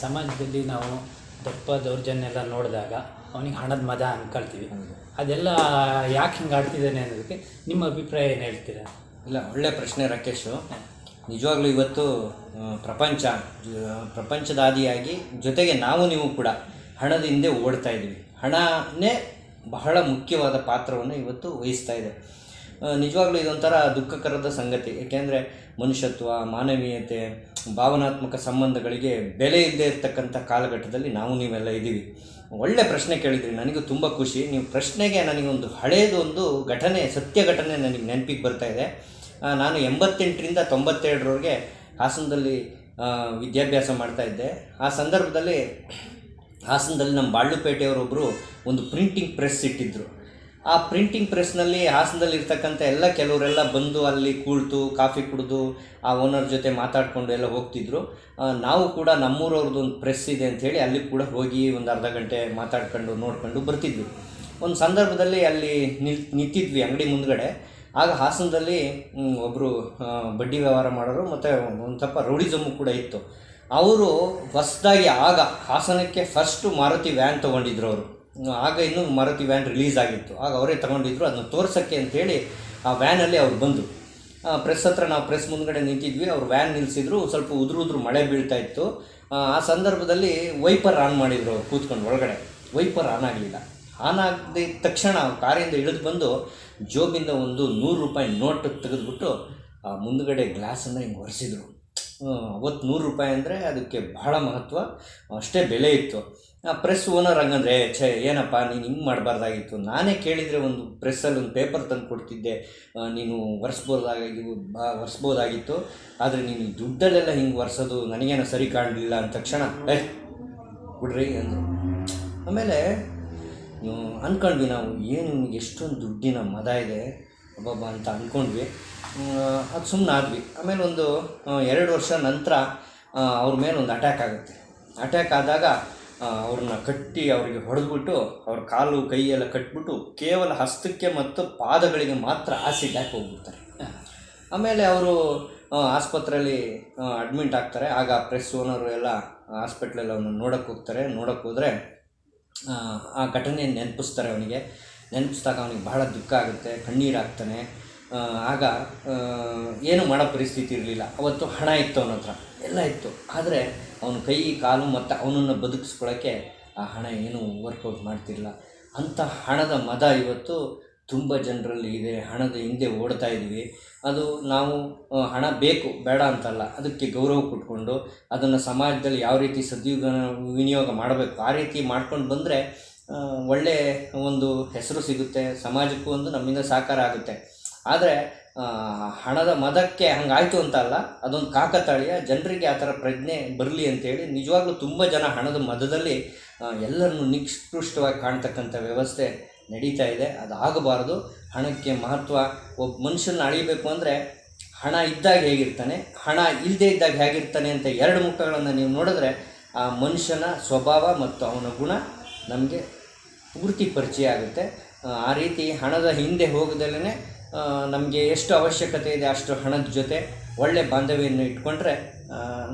ಸಮಾಜದಲ್ಲಿ ನಾವು ದಪ್ಪ ದೌರ್ಜನ್ಯ ಎಲ್ಲ ನೋಡಿದಾಗ ಅವನಿಗೆ ಹಣದ ಮದ ಅಂದ್ಕೊಳ್ತೀವಿ ಅದೆಲ್ಲ ಯಾಕೆ ಹಿಂಗೆ ಆಡ್ತಿದ್ದಾನೆ ಅನ್ನೋದಕ್ಕೆ ನಿಮ್ಮ ಅಭಿಪ್ರಾಯ ಏನು ಹೇಳ್ತೀರಾ? ಇಲ್ಲ ಒಳ್ಳೆ ಪ್ರಶ್ನೆ ರಾಕೇಶು. ನಿಜವಾಗ್ಲೂ ಇವತ್ತು ಪ್ರಪಂಚ ಪ್ರಪಂಚದಾದಿಯಾಗಿ ಜೊತೆಗೆ ನಾವು ನೀವು ಕೂಡ ಹಣದ ಹಿಂದೆ ಓಡ್ತಾ ಇದ್ದೀವಿ. ಹಣನೇ ಬಹಳ ಮುಖ್ಯವಾದ ಪಾತ್ರವನ್ನು ಇವತ್ತು ವಹಿಸ್ತಾ ಇದೆ. ನಿಜವಾಗ್ಲೂ ಇದೊಂಥರ ದುಃಖಕರದ ಸಂಗತಿ. ಏಕೆಂದರೆ ಮನುಷ್ಯತ್ವ, ಮಾನವೀಯತೆ, ಭಾವನಾತ್ಮಕ ಸಂಬಂಧಗಳಿಗೆ ಬೆಲೆ ಇಲ್ಲದೆ ಇರತಕ್ಕಂಥ ಕಾಲಘಟ್ಟದಲ್ಲಿ ನಾವು ನೀವೆಲ್ಲ ಇದ್ದೀವಿ. ಒಳ್ಳೆ ಪ್ರಶ್ನೆ ಕೇಳಿದ್ರಿ, ನನಗೂ ತುಂಬ ಖುಷಿ. ನೀವು ಪ್ರಶ್ನೆಗೆ ನನಗೊಂದು ಹಳೇದೊಂದು ಘಟನೆ, ಸತ್ಯ ಘಟನೆ ನನಗೆ ನೆನಪಿಗೆ ಬರ್ತಾ ಇದೆ. ನಾನು ಎಂಬತ್ತೆಂಟರಿಂದ ತೊಂಬತ್ತೆರಡರವರೆಗೆ ಹಾಸನದಲ್ಲಿ ವಿದ್ಯಾಭ್ಯಾಸ ಮಾಡ್ತಾ ಇದ್ದೆ. ಆ ಸಂದರ್ಭದಲ್ಲಿ ಹಾಸನದಲ್ಲಿ ನಮ್ಮ ಬಾಳ್ಲುಪೇಟೆಯವರೊಬ್ಬರು ಒಂದು ಪ್ರಿಂಟಿಂಗ್ ಪ್ರೆಸ್ ಇಟ್ಟಿದ್ದರು ಆ ಪ್ರಿಂಟಿಂಗ್ ಪ್ರೆಸ್ನಲ್ಲಿ ಹಾಸನದಲ್ಲಿ ಇರ್ತಕ್ಕಂಥ ಎಲ್ಲ ಕೆಲವರೆಲ್ಲ ಬಂದು ಅಲ್ಲಿ ಕೂಳ್ತು ಕಾಫಿ ಕುಡಿದು, ಆ ಓನರ್ ಜೊತೆ ಮಾತಾಡಿಕೊಂಡು ಎಲ್ಲ ಹೋಗ್ತಿದ್ರು. ನಾವು ಕೂಡ ನಮ್ಮೂರವ್ರದ್ದು ಒಂದು ಪ್ರೆಸ್ ಇದೆ ಅಂಥೇಳಿ ಅಲ್ಲಿ ಕೂಡ ಹೋಗಿ ಒಂದು ಅರ್ಧ ಗಂಟೆ ಮಾತಾಡ್ಕೊಂಡು, ನೋಡ್ಕೊಂಡು ಬರ್ತಿದ್ವಿ. ಒಂದು ಸಂದರ್ಭದಲ್ಲಿ ಅಲ್ಲಿ ನಿಲ್, ನಿಂತಿದ್ವಿ ಅಂಗಡಿ ಮುಂದ್ಗಡೆ. ಆಗ ಹಾಸನದಲ್ಲಿ ಒಬ್ಬರು ಬಡ್ಡಿ ವ್ಯವಹಾರ ಮಾಡೋರು ಮತ್ತು ಒಂದು ಸ್ವಲ್ಪ ರೌಡಿಸಮು ಕೂಡ ಇತ್ತು. ಅವರು ಹೊಸದಾಗಿ ಆಗ ಹಾಸನಕ್ಕೆ ಫಸ್ಟು ಮಾರುತಿ ವ್ಯಾನ್ ತೊಗೊಂಡಿದ್ರು ಅವರು. ಆಗ ಇನ್ನೂ ಮಾರುತಿ ವ್ಯಾನ್ ರಿಲೀಸ್ ಆಗಿತ್ತು. ಆಗ ಅವರೇ ತಗೊಂಡಿದ್ರು, ಅದನ್ನ ತೋರಿಸೋಕ್ಕೆ ಅಂತೇಳಿ ಆ ವ್ಯಾನಲ್ಲಿ ಅವ್ರು ಬಂದು ಪ್ರೆಸ್ ಹತ್ರ ನಾವು ಪ್ರೆಸ್ ಮುಂದ್ಗಡೆ ನಿಂತಿದ್ವಿ, ಅವ್ರು ವ್ಯಾನ್ ನಿಲ್ಲಿಸಿದ್ರು ಸ್ವಲ್ಪ ಉದುರು ಉದುರು ಮಳೆ ಬೀಳ್ತಾ ಇತ್ತು. ಆ ಆ ಸಂದರ್ಭದಲ್ಲಿ ವೈಪರ್ ಆನ್ ಮಾಡಿದರು ಅವ್ರು ಕೂತ್ಕೊಂಡು ಒಳಗಡೆ. ವೈಪರ್ ಆನ್ ಆಗಲಿಲ್ಲ. ಆನ್ ಆಗದ ತಕ್ಷಣ ಕಾರಿಂದ ಇಳಿದು ಬಂದು ಜೋಬಿಂದ ಒಂದು ನೂರು ರೂಪಾಯಿ ನೋಟ್ ತೆಗೆದುಬಿಟ್ಟು, ಆ, ಮುಂದ್ಗಡೆ ಗ್ಲಾಸನ್ನು ಹಿಂಗೆ ಒರೆಸಿದ್ರು. ಅವತ್ತು ನೂರು ರೂಪಾಯಿ ಅಂದರೆ ಅದಕ್ಕೆ ಬಹಳ ಮಹತ್ವ. ಅಷ್ಟೇ ಬೆಲೆ ಇತ್ತು. ಆ ಪ್ರೆಸ್ ಓನರ್ ಹಂಗಂದ್ರೆ ಛೇ, ಏನಪ್ಪ, ನೀನು ಹಿಂಗೆ ಮಾಡಬಾರ್ದಾಗಿತ್ತು. ನಾನೇ ಕೇಳಿದರೆ ಒಂದು ಪ್ರೆಸ್ಸಲ್ಲಿ ಒಂದು ಪೇಪರ್ ತಂದು ಕೊಡ್ತಿದ್ದೆ. ನೀನು ಒರೆಸ್ಬೋದಾಗಿ ಒರೆಸ್ಬೋದಾಗಿತ್ತು. ಆದರೆ ನೀನು ದುಡ್ಡಲ್ಲೆಲ್ಲ ಹಿಂಗೆ ಒರೆಸೋದು ನನಗೇನು ಸರಿ ಕಾಣಲಿಲ್ಲ ಅಂದ ತಕ್ಷಣ, ಏ, ಬಿಡ್ರಿ, ಅಂದರು. ಆಮೇಲೆ ಅಂದ್ಕೊಂಡ್ವಿ ನಾವು, ಏನು ಎಷ್ಟೊಂದು ದುಡ್ಡಿನ ಮದ ಇದೆ. ಅಬ್ಬಬ್ಬ ಅಂತ ಅಂದ್ಕೊಂಡ್ವಿ. ಅದು ಸುಮ್ಮನೆ ಆದ್ವಿ. ಆಮೇಲೆ ಒಂದು ಎರಡು ವರ್ಷ ನಂತರ ಅವ್ರ ಮೇಲೆ ಒಂದು ಅಟ್ಯಾಕ್ ಆಗುತ್ತೆ. ಅಟ್ಯಾಕ್ ಆದಾಗ ಅವ್ರನ್ನ ಕಟ್ಟಿ ಅವರಿಗೆ ಹೊಡೆದ್ಬಿಟ್ಟು ಅವ್ರ ಕಾಲು ಕೈ ಎಲ್ಲ ಕಟ್ಬಿಟ್ಟು ಕೇವಲ ಹಸ್ತಕ್ಕೆ ಮತ್ತು ಪಾದಗಳಿಗೆ ಮಾತ್ರ ಆಸಿಡ್ ಹಾಕಿ ಹೋಗ್ಬಿಡ್ತಾರೆ. ಆಮೇಲೆ ಅವರು ಆಸ್ಪತ್ರೆಯಲ್ಲಿ ಅಡ್ಮಿಂಟ್ ಆಗ್ತಾರೆ. ಆಗ ಪ್ರೆಸ್ ಓನರು ಎಲ್ಲ ಹಾಸ್ಪಿಟ್ಲಲ್ಲಿ ಅವನು ನೋಡೋಕ್ಕೆ ಹೋಗ್ತಾರೆ. ನೋಡೋಕ್ಕೆ ಆ, ಘಟನೆಯನ್ನು ನೆನಪಿಸ್ತಾರೆ ಅವನಿಗೆ. ನೆನಪಿಸಿದಾಗ ಅವನಿಗೆ ಬಹಳ ದುಃಖ ಆಗುತ್ತೆ ಕಣ್ಣೀರಾಗ್ತಾನೆ ಆಗ ಏನು ಮಾಡೋ ಪರಿಸ್ಥಿತಿ ಇರಲಿಲ್ಲ. ಅವತ್ತು ಹಣ ಇತ್ತು ಅವನ ಹತ್ರ. ಎಲ್ಲ ಇತ್ತು. ಆದರೆ ಅವನ ಕೈ, ಕಾಲು ಮತ್ತು ಅವನನ್ನು ಬದುಕಿಸ್ಕೊಳ್ಳೋಕ್ಕೆ ಆ ಹಣ ಏನೂ ವರ್ಕೌಟ್ ಮಾಡ್ತಿರಲಿಲ್ಲ. ಅಂಥ ಹಣದ ಮದ ಇವತ್ತು ತುಂಬ ಜನರಲ್ಲಿ ಇದೆ. ಹಣದ ಹಿಂದೆ ಓಡ್ತಾ ಇದ್ದೀವಿ ಅದು ನಾವು ಹಣ ಬೇಕು, ಬೇಡ ಅಂತಲ್ಲ. ಅದಕ್ಕೆ ಗೌರವ ಕೊಟ್ಕೊಂಡು ಅದನ್ನು ಸಮಾಜದಲ್ಲಿ ಯಾವ ರೀತಿ ಸದ್ವಿಗ ವಿನಿಯೋಗ ಮಾಡಬೇಕು, ಆ ರೀತಿ ಮಾಡ್ಕೊಂಡು ಬಂದರೆ ಒಳ್ಳೆ ಒಂದು ಹೆಸರು ಸಿಗುತ್ತೆ, ಸಮಾಜಕ್ಕೂ ಒಂದು ನಮ್ಮಿಂದ ಸಾಕಾರ ಆಗುತ್ತೆ. ಆದರೆ ಹಣದ ಮದಕ್ಕೆ ಹಂಗಾಯಿತು ಅಂತ ಅಲ್ಲ, ಅದೊಂದು ಕಾಕತಾಳೀಯ, ಜನರಿಗೆ ಆ ಥರ ಪ್ರಜ್ಞೆ ಬರಲಿ ಅಂತೇಳಿ ನಿಜವಾಗ್ಲೂ ತುಂಬ ಜನ ಹಣದ ಮದದಲ್ಲಿ ಎಲ್ಲರನ್ನೂ ಎಲ್ಲರನ್ನು ನಿಷ್ಕೃಷ್ಟವಾಗಿ ಕಾಣ್ತಕ್ಕಂಥ ವ್ಯವಸ್ಥೆ ನಡೀತಾ ಇದೆ. ಅದು ಆಗಬಾರ್ದು ಹಣಕ್ಕೆ ಮಹತ್ವ, ಒಬ್ಬ ಮನುಷ್ಯನ ಅಳಿಬೇಕು ಅಂದರೆ ಹಣ ಇದ್ದಾಗ ಹೇಗಿರ್ತಾನೆ, ಹಣ ಇಲ್ಲದೇ ಇದ್ದಾಗ ಹೇಗಿರ್ತಾನೆ ಅಂತ ಎರಡು ಮುಖಗಳನ್ನು ನೀವು ನೋಡಿದ್ರೆ, ಆ ಮನುಷ್ಯನ ಸ್ವಭಾವ ಮತ್ತು ಅವನ ಗುಣ ನಮಗೆ ಪೂರ್ತಿ ಪರಿಚಯ ಆಗುತ್ತೆ. ಆ, ರೀತಿ ಹಣದ ಹಿಂದೆ ಹೋಗದಲ್ಲೇ ನಮಗೆ ಎಷ್ಟು ಅವಶ್ಯಕತೆ ಇದೆ ಅಷ್ಟು ಹಣದ ಜೊತೆ ಒಳ್ಳೆ ಬಾಂಧವ್ಯವನ್ನು ಇಟ್ಕೊಂಡ್ರೆ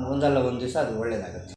ಒಂದಲ್ಲ ಒಂದು ದಿವಸ ಅದು ಒಳ್ಳೆಯದಾಗುತ್ತೆ